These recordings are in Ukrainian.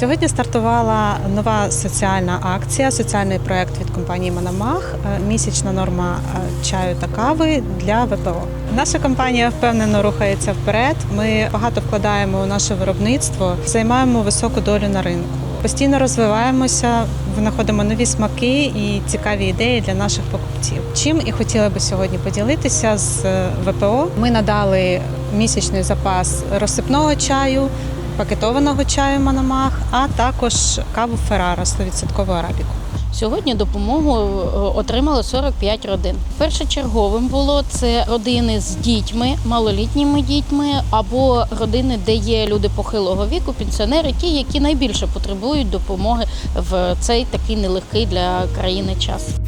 Сьогодні стартувала нова соціальна акція, соціальний проект від компанії Мономах. е, Місячна норма е, чаю та кави для ВПО. Наша компанія впевнено рухається вперед. Ми багато вкладаємо у наше виробництво, займаємо високу долю на ринку. Постійно розвиваємося, знаходимо нові смаки і цікаві ідеї для наших покупців. Чим і хотіла би сьогодні поділитися з е, ВПО. Ми надали місячний запас розсипного чаю, пакетованого чаю Мономах, а також каву Феррара 100% арабіку. Сьогодні допомогу е, отримали 45 родин. Першочерговим було це родини з дітьми, малолітніми дітьми або родини, де є люди похилого віку, пенсіонери, ті, які найбільше потребують допомоги в цей такий нелегкий для країни час.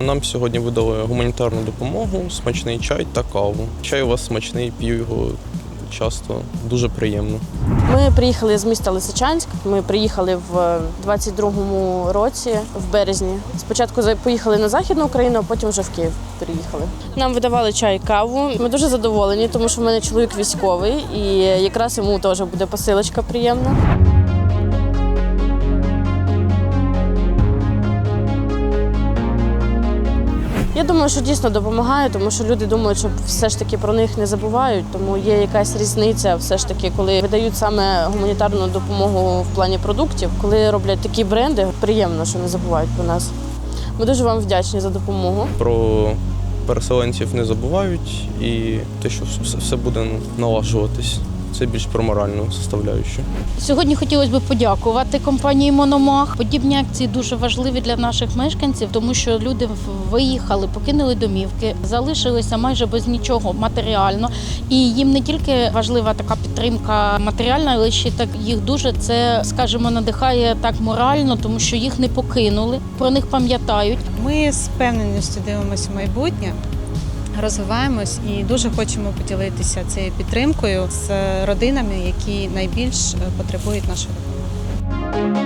Нам сьогодні видали гуманітарну допомогу, смачний чай та каву. Чай у вас смачний, п'ю його часто, дуже приємно. Ми приїхали з міста Лисичанськ. Ми приїхали в 22-му році, в березні. Спочатку поїхали на Західну Україну, а потім вже в Київ приїхали. Нам видавали чай, каву. Ми дуже задоволені, тому що в мене чоловік військовий, і якраз йому теж буде посилочка приємна. Думаю, що дійсно допомагає, тому що люди думають, що все ж таки про них не забувають. Тому є якась різниця, все ж таки, коли видають саме гуманітарну допомогу в плані продуктів, коли роблять такі бренди, приємно, що не забувають про нас. Ми дуже вам вдячні за допомогу. Про переселенців не забувають і те, що все- буде налажуватись. Це більш про моральну составляючу. Сьогодні хотілося б подякувати компанії Мономах. Подібні акції дуже важливі для наших мешканців, тому що люди виїхали, покинули домівки, залишилися майже без нічого матеріально. І їм не тільки важлива така підтримка матеріальна, але ще так їх дуже це, скажімо, надихає так морально, тому що їх не покинули, про них пам'ятають. Ми з впевненістю дивимося в майбутнє. Розвиваємось і дуже хочемо поділитися цією підтримкою з родинами, які найбільш е, потребують нашої допомоги.